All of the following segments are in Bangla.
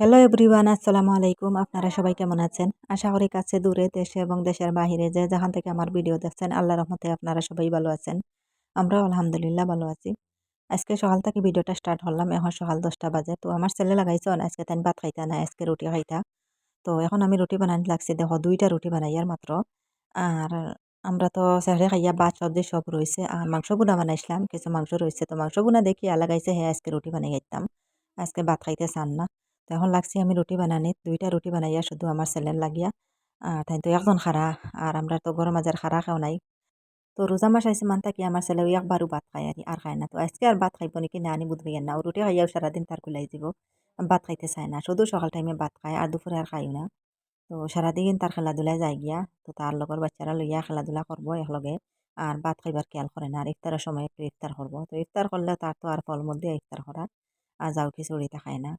হ্যালো এভরিওয়ান আসসালামু আলাইকুম আপনারা সবাই কেমন আছেন? আশা করি কাছে দূরে, দেশে এবং দেশের বাহিরে যে যেখান থেকে আমার ভিডিও দেখছেন আল্লাহ রহমতে আপনারা সবাই ভালো আছেন। আমরাও আলহামদুলিল্লাহ ভালো আছি। আজকে সকাল থেকে ভিডিওটা স্টার্ট হলাম এখন সকাল দশটা বাজে। তো আমার ছেলে লাগাইছে আজকে তাই ভাত খাইতা না, আজকে রুটি খাইতা। তো এখন আমি রুটি বানানি লাগছি, দেখো দুইটা রুটি বানাই আর মাত্র। আর আমরা তো সেহরে খাইয়া ভাত সবজি সব রয়েছে আর মাংস বুনা বানাইছিলাম, কিছু মাংস রয়েছে তো মাংস বুনা দেখি লাগাইছে হ্যাঁ আজকে রুটি বানাই খাইতাম। আজকে ভাত খাইতে চান না। তো এখন লাগছি আমি রুটি বানানি, দুইটা রুটি বানাইয়া শুধু আমার ছেলের লাগিয়া আর তাই তো একজন খারা, আর আমরা তো গরম মাঝের খারা খাও নাই। তো রোজা মাস আইসে মান থাকি আমার ছেলে একবারও ভাত খাই আর আর খায় না। তো আজকে আর ভাত খাইব নাকি না আনি বুধবাই না, ও রুটি খাইয়াও সারাদিন তার কুলাই দিব ভাত খাইতে চায় না। শুধু সকাল টাইমে ভাত খায়, আর দুপুরে আর খাইও না। তো সারাদিন তার খেলাধুলায় যায় গিয়া, তো তার লগর বাচ্চারা লইয়া খেলাধুলা করব একলগে, আর ভাত খাইবার খেয়াল করে না, আর ইফতারের সময় একটু ইফতার করব। তো ইফতার করলে তার তো আর ফলমূল দিয়ে ইফতার করা, আর যাও খিচুড়িতে খায় না।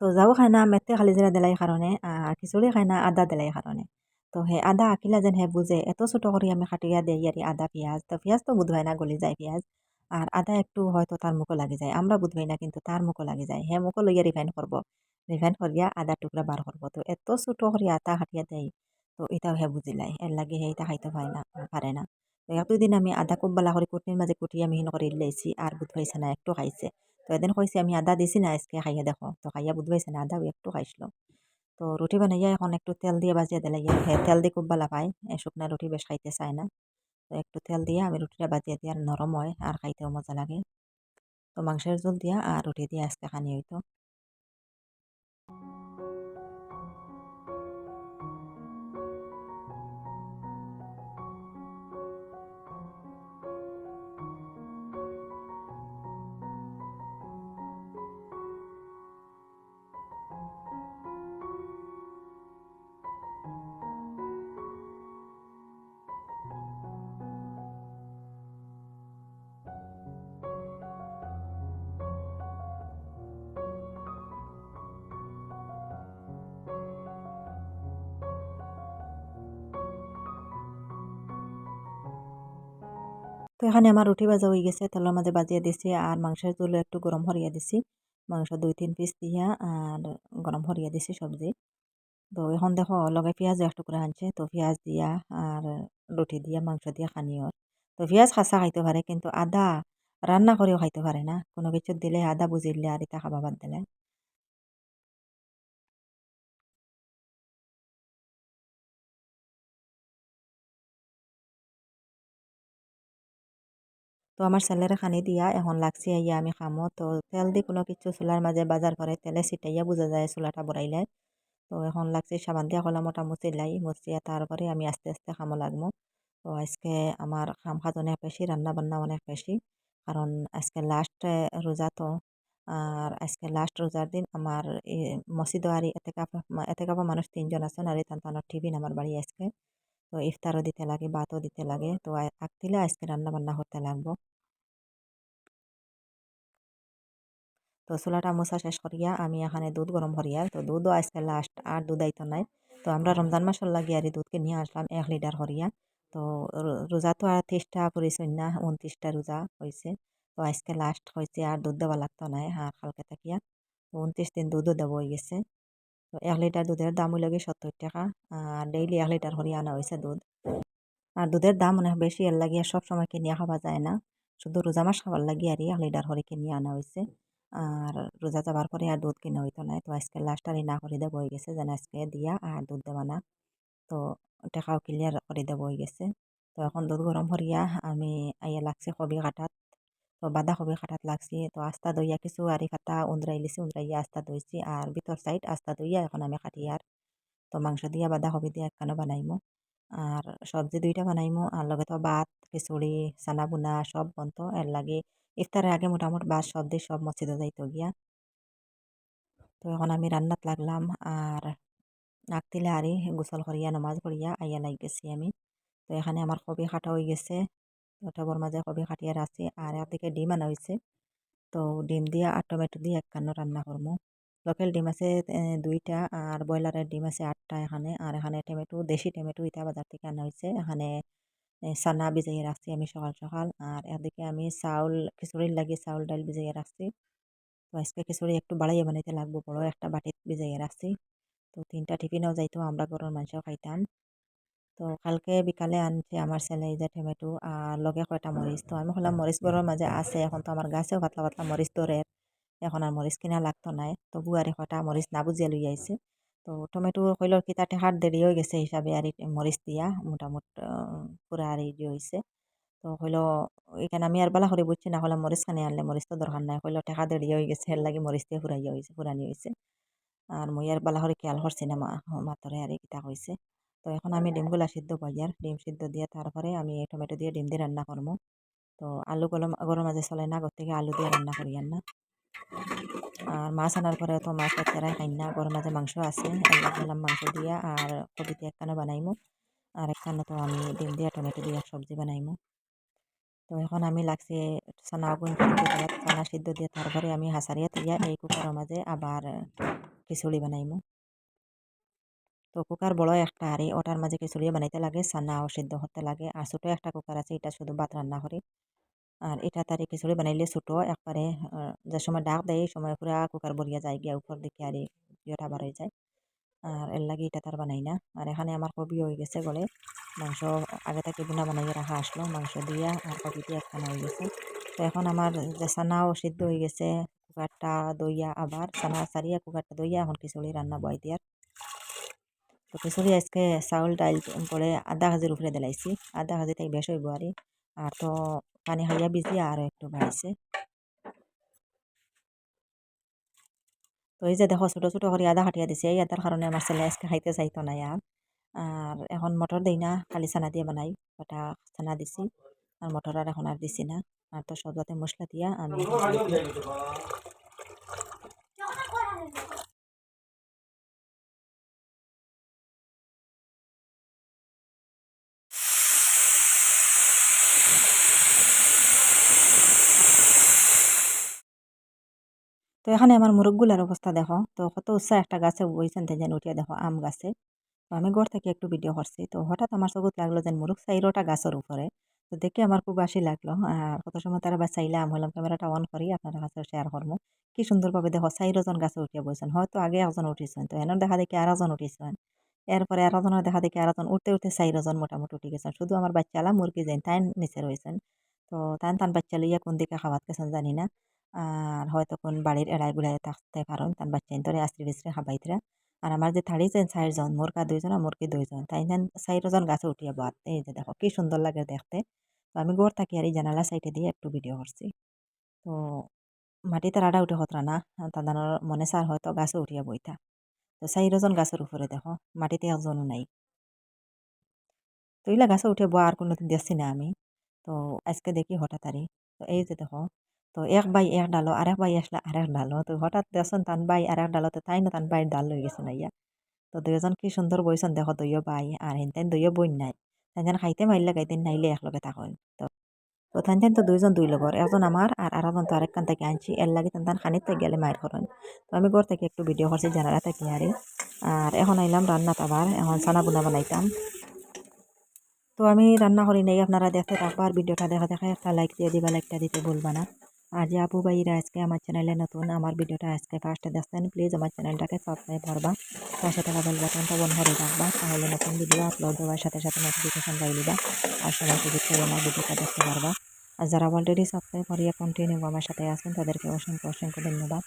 তো যাও খায় না মেতে খালি জিরা দিলাই কারণে আর খিচুড়ি খায় না আদা দিলাই কারণে তো হে আদা আঁকিলা যেন হে বুঝে এত ছোটো করে আমি কাটিয়া দেই আর আদা পেঁয়াজ। তো পেঁয়াজ তো বুধবাই না গলি যায় পেঁয়াজ। আর আদা একটু হয়তো তার মুখো লাগে যায়। আমরা বুধবাই না, কিন্তু তার মুখো লাগে যায়। হে মুখো লইয়া রিফাইন করব রিফাইন করিয়া আদা টুকরা বার করব তো এত ছোটো করে আটা কাটিয়া দেয় তো এটাও হে বুঝিলাই এর লাগে হে এটা খাইতে পারে না পারে না। তো এক আমি আদা খুব বালা করে কুটির মাঝে কুটিয়া মিহিন করে লাইছি আর বুধবাইছে না একটু খাইছে। তো এদিন কইছে আমি আদা দিছি না আজকে খাইয়া দেখো তো খাইয়া বুধবাইছে না আদাও একটু খাইছিল তো রুটি বানাইয়া এখন একটু তেল দিয়ে বাজিয়ে দিলে হ্যাঁ তেল দিয়ে খুব ভালো পায় শুকনা রুটি বেশ খাইতে চায় না তো একটু তেল দিয়ে আমি রুটিটা বাজিয়ে দিয়ে আর নরম হয় আর খাইতেও মজা লাগে তো মাংসের জোল দিয়া আর রুটি দিয়ে আজকে খানি হইতো তো এখানে আমার রুটি ভাজা হয়ে গেছে, তেলের মাঝে বাজিয়ে দিছি আর মাংসের ঝোল একটু গরম হরিয়া দিছি মাংস দুই, তিন পিস দিয়া আর গরম হরিয়া দিছি সবজি। তো এখন দেখো, লগে পেঁয়াজ একটু করে আনছে, তো পেঁয়াজ দিয়া আর রুটি দিয়া, মাংস দিয়া খানিও তো পেঁয়াজ খাসা খাইতে পারে, কিন্তু আদা রান্না করেও খাইতে পারে না। কোনো কিছু দিলে আদা বুঝিলে আর এটা খাবা বাদ দিলে। তো আমার ছেলের খানি দিয়া এখন লাগছে আইয়া আমি খামো। তো তেল দি কোনো কিছু চুলার মাঝে বাজার করে তেলে ছিটাইয়া বোঝা যায় চুলাটা বড়াইলে। তো এখন লাগছে সাবান দিয়া কলা মোটা মুচিলাই মুচিয়া তারপরে আমি আস্তে আস্তে খামো লাগবো। তো আজকে আমার খাম খাত অনেক বেশি রান্না বান্না অনেক বেশি কারণ আজকে লাস্ট রোজা তো। আর আজকে লাস্ট রোজার দিন আমার মসজিদ আর এতে কাপা মানুষ তিনজন আছেন আর তান্তানোর টিফিন আমার বাড়ি আজকে। তো ইফতারও দিতে লাগে, ভাতও দিতে লাগে। তো আগ দিলে আজকে রান্না বান্না করতে লাগবো। তো চুলাটা মোছা শেষ করিয়া আমি এখানে দুধ গরম করিয়া তো দুধও আজকে লাস্ট আর দুধ আইতো নাই। তো আমরা রমজান মাসের লাগিয়ে আর দুধ কিনিয়ে আসলাম এক লিটার করিয়া। তো রোজা তো আর ত্রিশটা পরিচয় না, উনত্রিশটা রোজা হয়েছে তো আজকে লাস্ট হয়েছে আর দুধ দেওয়া লাগতো নাই আর কালকে থাকিয়া। উনত্রিশ দিন দুধও দেওয়া হয়ে গেছে। তো এক লিটার দুধের দাম হইল সত্তর টাকা, আর ডেইলি এক লিটার করিয়া আনা হয়েছে দুধ। আর দুধের দাম অনেক বেশি, এর লাগিয়া সব সময় কিনিয়া খাওয়া যায় না। শুধু রোজা মাস খাবার লাগিয়ে আর এক লিটার করে কিনিয়ে আনা হয়েছে আর রোজা যাবার পরে আর দুধ কিনা হইতো না, তো আজকে লাস্ট আর না করে দেবো হয়ে গেছে, যেন আজকে দিয়া আর দুধ দেওয়া না। তো টাকাও ক্লিয়ার করে দেবো হয়ে গেছে। তো এখন দুধ গরম করিয়া আমি আইয়া লাগছে কবি কাটাত তো বাঁধা কবি কাটাত লাগছি। তো আস্তা দইয়া কিছু আরি কাটা উন্দ্রাই লিছি উন্দ্রাইয়া আস্তা দইছি আর ভিতর সাইড আস্তা দইয়া এখন আমি কাটি আর। তো মাংস দিয়া বাঁধা কবি দিয়া একখানো বানাইমো আর সবজি দুইটা বানাইমো আর লগে তো ভাত, খিচুড়ি চানা বুনা সব বনতো। এর লাগে ইফতারের আগে মোটামুটি বাস সব দিয়ে সব মসজিদে যাইতো গিয়া। তো এখন আমি রান্নাত লাগলাম আর দিলে আরি গোসল করিয়া, নমাজ পড়িয়া আইয়া লাগ গেছি আমি। তো এখানে আমার কবি কাটা হয়ে গেছে। টবের মাঝে কবি কাটিয়ে রাখছি আর একদিকে ডিম আনা হয়েছে তো ডিম দিয়ে আর টমেটো দিয়ে একখানো রান্না করব লোকাল ডিম আছে দুইটা আর ব্রয়লারের ডিম আছে আটটা এখানে। আর এখানে টমেটো, দেশি টমেটো ইটা বাজার থেকে আনা হয়েছে এখানে সানা ভিজাইয়ে রাখছি আমি সকাল সকাল। আর এদিকে আমি চাউল, খিচুড়ির লাগে চাউল ডাল ভিজাইয়ে রাখছি তো আজকে খিচুড়ি একটু বাড়াইয়া বানাইতে লাগবো। বড় একটা বাটিত ভিজাইয়া রাখছি তো তিনটা টিফিনও যাইতো, আমরা গরুর মাংসও খাইতাম। তো কালকে বিকালে আনছে আমার ছেলে এই যে টমেটো আর লগে কয়টা মরিচ তো আমি হলাম মরিচ গড়ের মাঝে আছে এখন তো আমার গাছেও পাতলা পাতলা মরিচ ধরে এখন আর মরিচ কিনা লাগতো নাই। তো বুয়ারে কয়টা মরিচ না বুঝিয়া লই আইছে তো টমেটো কইলর কি তাতে হাট দেরি হয়ে গেছে হিসাবে আর মরিচ দিয়া মোটামুট পুরা আর ইয়ে হয়েছে তো হইল এখানে আমি আর বালা করে বুঝছি না হলে মরিচ খানি আনলে মরিচ তো দরকার নাই। হইল টেকা দেরি হয়ে গেছে এর লাগে মরিচ দিয়ে ফুরাইয়া হয়েছে ফুরানি হয়েছে আর মই আর বালা করে খেয়াল করছি না মাতরে আর কিতা হয়েছে তো এখন আমি ডিমগুলা সিদ্ধ আর ডিম সিদ্ধ দিয়ে তারপরে আমি টমেটো দিয়ে ডিম দিয়ে রান্না করব। তো আলু গরম গরম মাঝে চলে না গর থেকে আলু দিয়ে রান্না করি আর না আর মাছ আনার পরে তো মাছ বাচ্চারাই খাই না গরম মাঝে মাংস আছে বললাম মাংস দিয়া আর কবিতে একখানো বানাইমু। আর একখানো তো আমি ডিম দিয়া টমেটো দিয়া সবজি বানাইমু। তো এখন আমি লাগছে চানা গুণ চানা সিদ্ধ দিয়ে তারপরে আমি হাসারিয়া দিয়া এই কুকারের মাঝে আবার খিচুড়ি বানাইমু। তো কুকার বড় একটা, আর ওটার মাঝে খিচুড়ি বানাইতে লাগে চানাও সিদ্ধ হতে লাগে, আর ছোটো একটা কুকার আছে, এটা শুধু ভাত রান্না করে। আর এটা তার খিচুড়ি বানাইলে ছোটো, একবারে যে সময় ডাক দেয়, এই সময় পুরা কুকার বরিয়া যায়, গিয়া উপর দিকে আর ইয়েটা বার হয়ে যায়। আর এর লাগে এটা তার বানাই না। আর এখানে আমার কবি হয়ে গেছে বলে, মাংস আগে থেকে বুনা বানাইয়ে রাখা আসলো, মাংস দিয়া আর কবি দিয়ে একখানা হয়ে গেছে। তো এখন আমার যে সানাও সিদ্ধ হয়ে গেছে, কুকারটা দইয়া আবার সানা সারিয়া কুকারটা দইয়া এখন খিচুড়ি রান্না বয় দিয়ার। তো খিচুড়ি আজকে চাউল ডাইল করে আধা কেজির উপরে দিলাইছি আধা কেজি তাই বেশ হইব আর আর তো পানি খাইয়া ভিজিয়া আরও একটু বাড়িছে তো এই যে দেখো ছোটো ছোটো করে আদা কাটিয়া দিছে এই আদার কারণে আমার ছেলে আজকে খাইতে চাইতো না আর আর এখন মটর দিই না খালি চানা দিয়ে বানাই ওটা চানা দিছি আর মটর আর এখন আর দিছি না আর তো সব যাতে মশলা দিয়া আমি তো এখানে আমার মুরগগুলার অবস্থা দেখো। তো কত উৎসাহ একটা গাছে বইছেন যেন উঠিয়া দেখো আম গাছে। তো আমি ঘর থেকে একটু ভিডিও করছি। তো হঠাৎ আমার চকুত লাগল যে মুরগ চাইরোটা গাছের উপরে। তো দেখে আমার খুব বাসি লাগল। আর কত সময় তারা বা চাইলাম হলাম ক্যামেরাটা অন করি আপনার কাছে শেয়ার করব। কি সুন্দরভাবে দেখো চাইরোজন গাছে উঠিয়া বইছেন। হয়তো আগে একজন উঠিছেন। তো এনার দেখা দেখি আর একজন উঠিছেন। এরপরে আর দেখা দেখি আর একজন উঠতে উঠতে চাইরোজন মোটামুটি উঠে গেছেন। শুধু আমার বাচ্চালা মুরগি যাই তাই নিচে রয়েছেন তো তান তান বাচ্চা লইয়া কোন দিকে খাওয়াত গেছেন জানি না। আর হয়তো কোন বাড়ির এড়াই গুলাই থাকতে পারেন। তার বাচ্চা ধরে আস্তে বিস্ত্রে হাবাইতরা আর আমার যে থাড়িছেন চারজন মুরগা দুইজন আর মুরগি দুইজন। তাই চারজন গাছে উঠিয়া বাদ এই যে দেখো, কি সুন্দর লাগে দেখতে। তো আমি গোর থাকি আর এই জানালা সাইডে দিয়ে একটু ভিডিও করছি। তো মাটিতে রাডা উঠে হতরা না। তাদের মনে সার হয়তো গাছে উঠিয়া বইতা। তো চারজন গাছের উপরে দেখো, মাটিতে একজনও নাই। তো এইগুলা গাছে উঠে বয়া আর কোনোদিন দেখছি না আমি। তো আজকে দেখি হঠাৎ আরে তো এই যে দেখো তো এক বাই এক ডালো, আরেক বাই আসলে আরেক ডালো। তো হঠাৎ দেখুন তান বাই আরেক ডালো তো তাই না তান বাইর ডাল লই গেছে ইয়া। তো দুজন কি সুন্দর বইছেন দেখো দইও বাই আর হেন তাই দইও বই নাই। তাই খাইতে মারিলে গাইতেন নাইলে একলগে থাকেন তো তো তাই তো দুইজন দুই লগর একজন আমার আর আরেকজন তো আরেক কান থেকে আনছি, এর লাগে তান খানিত গেলে মায়ের করেন তো আমি ঘর থেকে একটু ভিডিও করছি জানালা থাকি আরে আর এখন আইলাম রান্না আবার এখন সানা বুনা বানাইতাম তো আমি রান্না করি নাই, আপনারা দেখতে থাকব আর ভিডিওটা দেখা দেখা একটা লাইক দিয়ে দিবা লাইকটা দিতে বলবা না। আর যে আপু ভাইরা আজকে আমার চ্যানেলে নতুন, আমার ভিডিওটা আজকে ফার্স্টে দেখছেন প্লিজ আমার চ্যানেলটাকে সাবস্ক্রাইব করবা। তার সাথে বেল বাটনটা বন্ধ করে রাখবা, তাহলে নতুন ভিডিও আপলোড দেওয়ার সাথে সাথে নোটিফিকেশন পাই দিবা, আর সময় সুযোগ করে আমার ভিডিওটা দেখতে পারবা। আর যারা অলরেডি সাবস্ক্রাইব করিয়া কন্টিনিউ আমার সাথে আছেন, তাদেরকে অসংখ্য অসংখ্য ধন্যবাদ।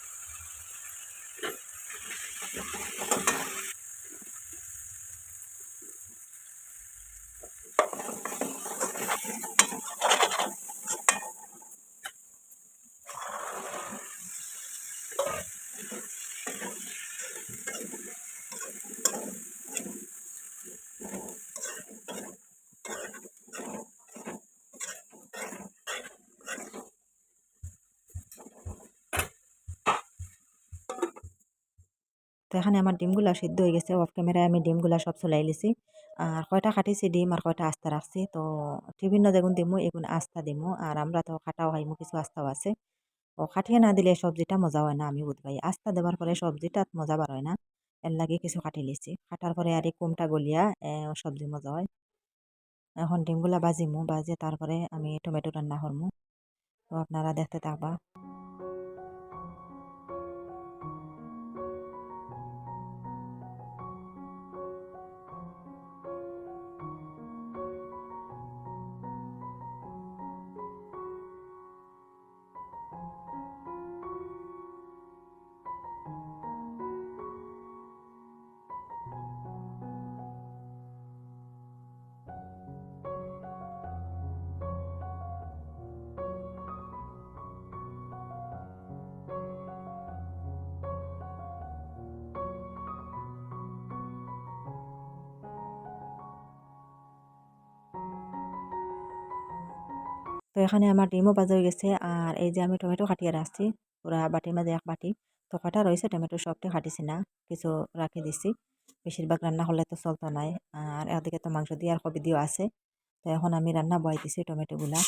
তো এখানে আমার ডিমগুলা সিদ্ধ হয়ে গেছে অফ ক্যামেরায় আমি ডিমগুলা সব চলাই লিছি। আর কয়টা কাটিছি ডিম আর কয়টা আস্তা রাখছি, তো বিভিন্ন যেগুন দিমু, এগুন আস্তা দিমু, আর আমরা তো খাটাও খাইমু, কিছু আস্তাও আছে। ও খাটিয়ে না দিলে সবজিটা মজা হয় না আমি বুধ বুধবাই আস্তা দেওয়ার পরে সবজিটা মজা বার হয় না, এর লাগে কিছু কাটি লিছি। কাটার পরে আর এই কুমটা গলিয়া সবজি মজা হয়। এখন ডিমগুলা বাজিমু বাজে তারপরে আমি টমেটো রান্না করমু। তো আপনারা দেখতে থাকবা। তো এখানে আমার ডিমও বাজে হয়ে গেছে। আর এই যে আমি টমেটো কাটিয়ে রাখছি, পুরা বাটির মাঝে এক বাটি। তো কাটা রয়েছে টমেটো সবটি কাটিছি না, কিছু রাখি দিছি। বেশিরভাগ রান্না হলে তো চলতো নাই। আর এদিকে তো মাংস দিয়ে আর কবি দিয়েও আছে। তো এখন আমি রান্না বয় দিছি টমেটোগুলা।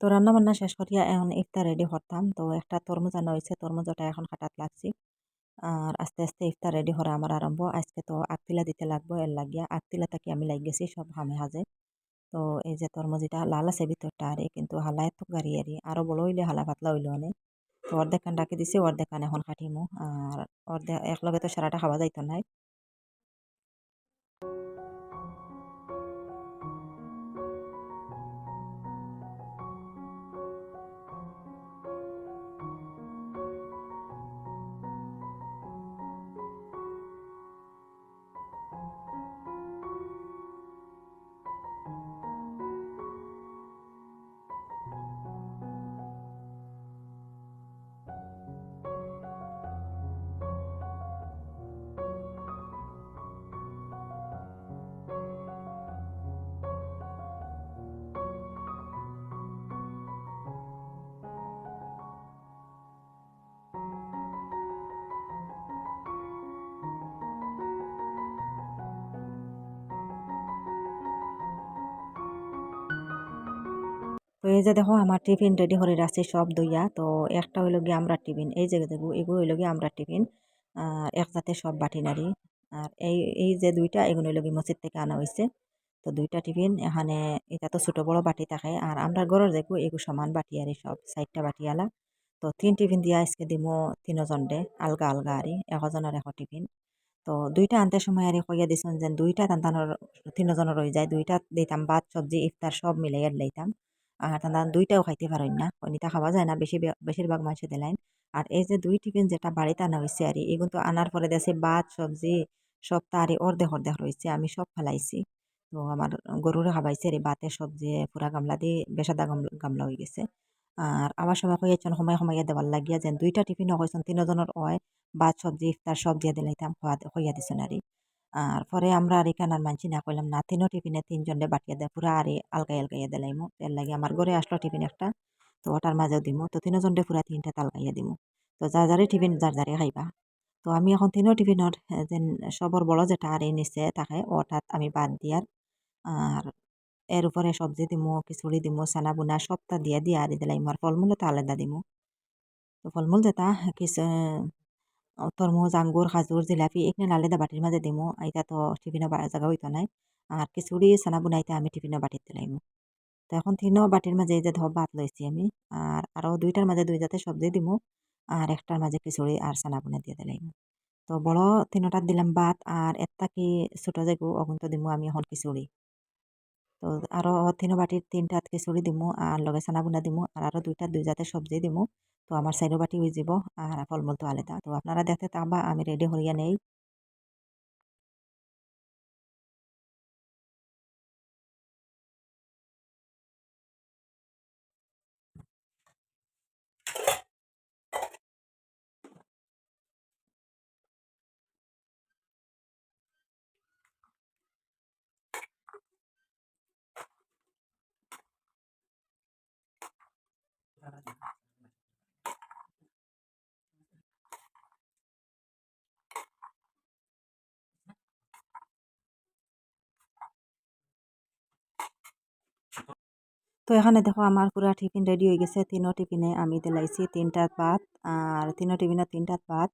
তো রান্না বান্না শেষ করিয়া এখন ইফতার রেডি করতাম তো একটা তরমুজ আনা হয়েছে তরমুজটা এখন কাটাত লাগছি। আর আস্তে আস্তে ইফতার রেডি করা আমার আরম্ভ। আজকে তো আগতিলা দিতে লাগবো, এর লাগিয়া আগতিলা তাকে আমি লাগ গেছি সব হামে হাজে। তো এই যে তরমুজ এটা লাল আছে ভিতরটা আরে, কিন্তু হালা এত গাড়ি আরি, আরও বড় হইলে হালা পাতলা হইল অনেক তো অর্ধেক কান ডাকি দিছি, অর্ধেক কান এখন কাটিমু আর অর্ধেক একলগে তো সারাটা খাওয়া যাইতো নাই। এই যে দেখো, আমার টিফিন রেডি করে রাখছি সব দইয়া তো একটা হইল গিয়ে আমরা টিফিন, এই যে দেখো, এগুলো হইল গিয়ে আমরা টিফিন একসাথে সব বাটি নাড়ি। আর এই এই যে দুইটা, এগুলো হইল গিয়ে মসজিদ থেকে আনা হয়েছে তো দুইটা টিফিন, এখানে এটা তো ছোট বড় বাটি থাকে। আর আমরা ঘরের দেখব এগুলো সমান বাটি আর সব, চারটা বাটি আলা। তো তিন টিফিন দিয়া আজকে দিব তিনজন ডে আলগা আলগা আরি, একজনের এখন টিফিন। তো দুইটা আনতে সময় আর কইয়া দিছেন যে দুইটা তান্তানোর তিনজনের রয়ে যায়, দুইটা দিতাম, ভাত, সবজি, ইফতার সব মিলাইয়া দিলাইতাম। আর তারা দুইটাও খাইতে পারেন না। কনিটা খাওয়া যায় না, বেশি বেশিরভাগ মানুষ দিলেন আর এই যে দুই টিফিন যেটা বাড়িতে আনা হয়েছে আর এগুলো তো আনার পরে দেশে ভাত, সবজি সব তারই অর্ধেক অর্ধেক রয়েছে, আমি সব ফেলাইছি। তো আমার গরুরে খাবাইছে রে বাতে সবজি, পুরা গামলা দিয়ে বেসাদা গামলা হয়ে গেছে। আর আমার সময় কইয়াছেন সময় সময় দেওয়ার লাগিয়া যেন দুইটা টিফিনও কইছেন, তিনজনের হয়, ভাত, সবজি, ইফতার সব দিয়ে দিলাইতাম খোয়া হইয়া দিছেন আরই আর পরে আমরা আর এখানে আর মানছি না, কইলাম না তিনও টিফিনে তিনজনে বাটিয়া দেয় পুরা আরে আলগাই আলগাইয়া দিলাইমু এর লাগে আমার ঘরে আসলো টিফিন একটা, তো ওটার মাঝেও দিমু। তো তিনজনটে পুরা তিনটা তালগাইয়া দিমু। তো যার যারে টিফিন, যার যারে খাইবা। তো আমি এখন তিনও টিফিনত যেন সবর বড় যেটা আর নিচে তাকে, ওটাত আমি বাদ দিয়ার আর এর উপরে সবজি দিমু, খিচুড়ি দিমু চানা বুনা সবটা দিয়ে দিয়ে আর দিলাইমু আর ফলমূলও তো আলাদা দিমু। তো ফলমূল যেটা কিছু তরমুজ আঙ্গুর খাজুর জিলাপি এখানে আলাদা বাটির মাঝে দিমু। এটা তো টিফিনের জায়গা হইতো নাই। আর খিচুড়ি চানা বুনাইতে আমি টিফিনের বাটির দিলাইমু। তো এখন তিনও বাটির মাঝে এই যে ধর ভাত লইছি আমি, আর আরও দুইটার মাঝে দুই জাতে সবজি দিমু, আর একটার মাঝে খিচুড়ি আর চানা বুনা দিয়ে দিলাইমু। তো বড় তিনটার দিলাম ভাত, আর একটা কি ছোট যেগু অগুন তো দিমু আমি এখন খিচুড়ি। তো আরও তিন বাটির তিনটা খিচুড়ি দিমু, আর লগে চানা বুনা দিমু, আর আরও দুইটা দুই জাতের সবজি দিমু। তো আমার চাইরো বাটি হয়ে যাব, আর ফলমূল তো আলাদা। তো আপনারা দেখতে তাবা আমি রেডি হইয়া নেই। তো এখানে দেখো আমার পুরা টিফিন রেডি হয়ে গেছে। তিনো টিফিনে আমি দিলাইছি তিনটা ভাত, আর তিনো টিফিনে তিনটা ভাত,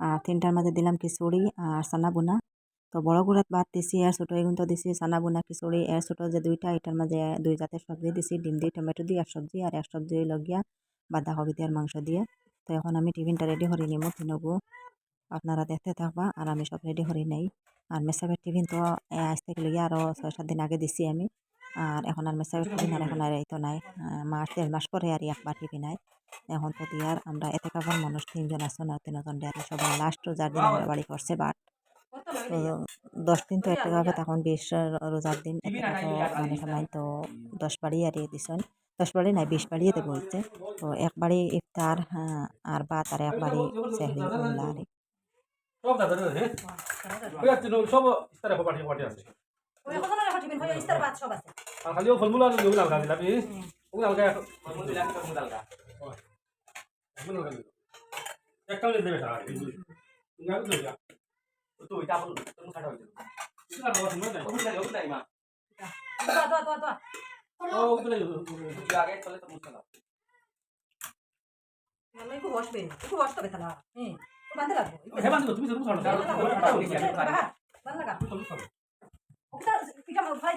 আর তিনটার মাঝে দিলাম খিচুড়ি আর সানা বোনা। তো বড় গুড়াত ভাত দিছি, আর ছোটো এগুন দিছি সানা বুনা খিচুড়ি এর ছোটো যে দুইটা, এটার মাঝে দুই জাতের সবজি দিছি, ডিম দিয়ে টমেটো দিয়ে আর সবজি, আর এক সবজি লগিয়া বাঁধাকপি দিয়ে আর মাংস দিয়ে। তো এখন আমি টিফিনটা রেডি করে নিব তিনগু আপনারা দেখতে থাকবা, আর আমি সব রেডি করে নেই। আর মেসাবের টিফিন তো আজ থেকে লইয়া আরও ছয়, সাত দিন আগে দিছি আমি। আর এখন আর মেসাবের টিফিন, আর এখন আর এই তো নাই। মাস দেড় মাস পরে আর একবার টিফিন নাই। এখন তো দিয়ার আমরা এতে কাপড় মানুষ তিনজন আছো না, তিনজন দিয়ে আর সবাই লাস্ট রোজার দিন আমরা বাড়ি করছে, বাট দশ দিন তো এতে কাপে তখন বিশ রোজার দিন এতে মানে সময় তো দশ বাড়ি আর দিছেন দশ বাড়ি নাই বিশ বাড়িয়ে দেবো হচ্ছে তো একবারই ইফতার হ্যাঁ, আর ভাত আর একবারই সেহরি ওগুলা আর ফলমূল আলগা দিলাম আলগা আলগা। একটা দেবে স্যার তুমি আর দেবে তো ওইটা বল কাটা হইছে এটা না বাবা শুনবে না ওগুলো ওগুলো নাই মা দোয়া দোয়া দোয়া দোয়া ও ওগুলো তুই আগে চলে তো মুছতে না আমি হুম হে তুমি লাগা ওটা রাত তুমি কানো কোথায়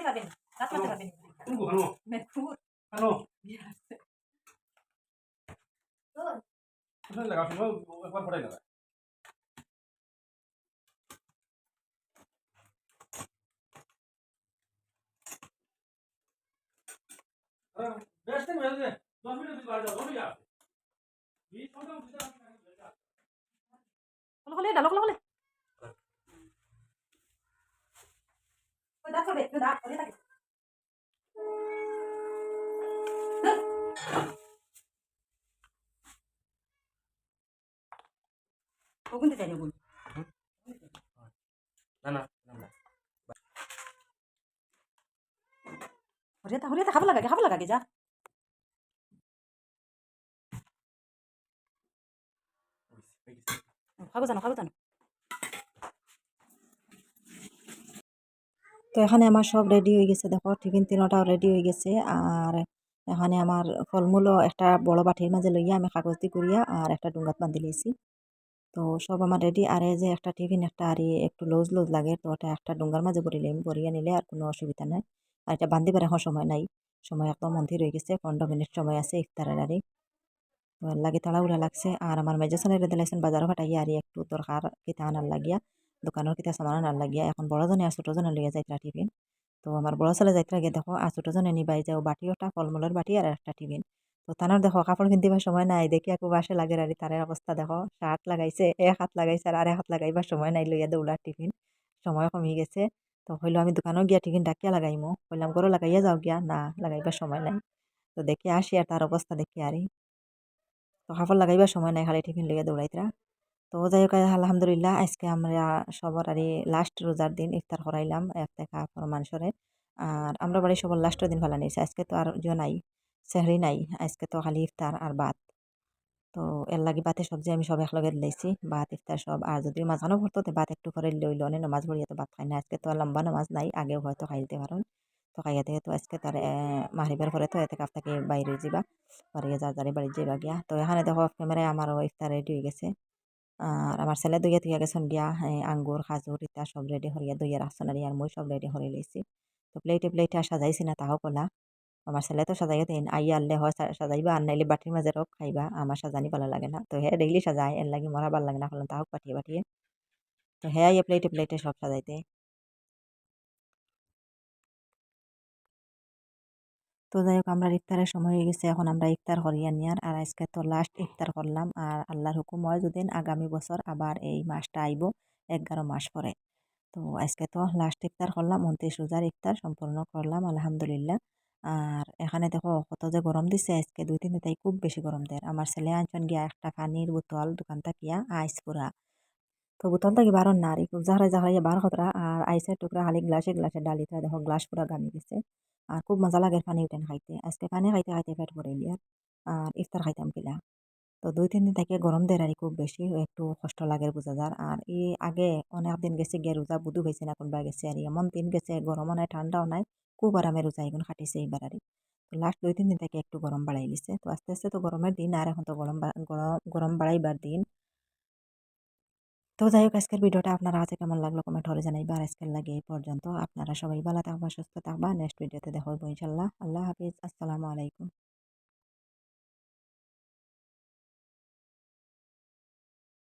লাগা শুনো একবার ফটাই লাগা বেশ দিন বেশ দিন দশ মিনিট বাড়ি যাও দশ মিনিট বিশ ঘণ্টা হলো হলে ডালো হলো হলে ওই দাঁত করবে একটু দাঁত করে থাকে ওগুন দিতে ওগুন না না যা। তো এখানে আমার সব রেডি হয়ে গেছে, দেখো, টিফিন তিনোটাও রেডি হয়ে গেছে। আর এখানে আমার ফলমূলও একটা বড় বাটির মাঝে লইয়া আমি কাগজ দিয়ে করিয়া আর একটা ডুঙ্গাত বান্ধি লইছি। তো সব আমার রেডি আর এই যে একটা টিফিন, একটা আর একটু লুজ লুজ লাগে, তো ওটা একটা ডুঙ্গার মাঝে ভরিলাম ভরিয়া নিলে আর কোনো অসুবিধা নাই। আর এটা বান্ধিবার এখন সময় নাই। সময় একদম মন্দির হয়ে গেছে, পনেরো মিনিট সময় আছে ইফতারের আরে। লাগে তাড়াহুড়া লাগছে। আর আমার মেজসনের দিলাইছেন বাজারও ফাটাইয়া আর, একটু দরকার কিতা আনার লাগিয়া, দোকানের কিতা সামান আনার লাগিয়া। এখন বড়জনে আর ছোটজনে লইয়া যাইতরা টিফিন। তো আমার বড় ছেলে যাইতরা গিয়ে দেখো, আর ছোটজনে নিবাই যাও, বাটি ওটা, ফলমূলের বাটি আর একটা টিফিন। তো তানোর দেখো, কাপড় কিনতেবার সময় নাই, দেখি একটু বাসে লাগে আর, তারের অবস্থা দেখো। শার্ট লাগাইছে, এক হাত লাগাইছে আর আরেক হাত লাগাইবার সময় নাই লইয়া দৌড়ার টিফিন। সময় কমি গেছে। তো হইল আমি দোকানও গিয়া টিফিন ডাকিয়া লাগাইমো? কইলাম, গরো লাগাইয়া যাও গিয়া। না, লাগাইবার সময় নাই। তো দেখে আসি আর তার অবস্থা দেখি আরই। তো কাপড় লাগাইবার সময় নাই, খালি টিফিন লইয়া দৌড়াইতরা। তো যাই হোক আলহামদুলিল্লাহ, আজকে আমরা সবার আর লাস্ট রোজার দিন ইফতার করাইলাম, এক দেখা মানুষরে আর আমরা বাড়ি সবার লাস্টের দিন ভালো নিয়েছি। আজকে তো আর জিও নাই, সেহরি নাই, আজকে তো খালি ইফতার আর ভাত। তো এর লাগি বাতে সবজি আমি সব একলগে দিলাইছি ভাত ইফতার সব। আর যদি মাঝখানো ভরতো তো ভাত একটু করে লইল, অনেক নামাজ পড়িয়া তো ভাত খাই না। আজকে তো লম্বা নামাজ নাই, আগেও হয়তো খাই দিতে পারেন। তো খাইয়া থেকে তো আজকে তার মাহরিবার পরে তো এতে কাপ থেকে বাইরে যাবা বাড়িয়ে যার যারে বাড়ি যাবা গিয়া। তো এখানে দেখো অফ ক্যামেরায় আমারও ইফতার রেডি হয়ে গেছে। আর আমার ছেলে দইয়া তুইয়া গেছেন গিয়া আঙ্গুর, খাজুর ইত্যা সব রেডি হরিয়া দইয়া রাখছেন আর মই সব রেডি হরে লইছি। তো প্লেটে প্লেটে আর সাজাইছি না তাহাও কলা। আমার ছেলে তো সাজাইয়া দিন আইয়া আনলে হয় সাজাইবা আর নাইলে বাটির মাঝে রক খাইবা আমার সাজানি ভালো লাগে না। তো হ্যাঁ ডেইলি সাজায় এর লাগি মরা ভালো লাগে না হলাম তাহাও পাঠিয়ে পাঠিয়ে তো হ্যাঁ ইয়ে প্লেটে প্লেটে সব সাজাইতে। তো যাই হোক আমরা ইফতারের সময় হয়ে গেছে, এখন আমরা ইফতার করিয়া নিয়ার। আর আজকে তো লাস্ট ইফতার করলাম। আর আল্লাহর হুকুম হয় যদি আগামী বছর আবার এই মাসটা আইব, এগারো মাস পরে। তো আজকে তো লাস্ট ইফতার করলাম, উনত্রিশ রোজার ইফতার সম্পূর্ণ করলাম, আলহামদুলিল্লাহ। আর এখানে দেখো কত যে গরম দিছে, আজকে দুই তিন তাই খুব বেশি গরম দেয়। আমার ছেলে আনছেন গিয়া একটা পানির বোতল, দোকান থাকিয়া আইস পুরা। তো বোতল থাকি বারণ না, আর একটু জাহারাই জাহারাই বার খতরা আর আইসের টুকরা খালি গ্লাসে গ্লাসে ডালিটা দেখো, গ্লাস পুরা গামি গেছে আর খুব মজা লাগে পানি উঠেন খাইতে। আজকে পানি খাইতে খাইতে পেট ভরে লিয়ার আর ইফতার খাইতাম কিলা। তো দুই তিন দিন থেকে গরম দেয় আর খুব বেশি, একটু কষ্ট লাগে বোঝা যার। আর ই আগে অনেক দিন গেছে গিয়ে রোজা বুধু হয়েছে না কোনবা গেছে আর এমন দিন গেছে গরমও নাই ঠান্ডাও নাই। খুব গরমের রোজা এগুলো খাটিছে এইবার তো লাস্ট দুই, তিন দিন থেকে একটু গরম বাড়াই দিছে। তো আস্তে আস্তে তো গরমের দিন আর এখন তো গরম গরম বাড়াইবার দিন। তো যাই হোক, আজকের ভিডিওটা আপনারা আছে কেমন লাগল কমেন্ট হলে জানাইবা। আর আজকের লাগে এই পর্যন্ত। আপনারা সবাই ভালো থাকবা, সুস্থ থাকবা। নেক্সট ভিডিওতে দেখো ইনশাল্লাহ। আল্লাহ হাফিজ। আসসালামু আলাইকুম।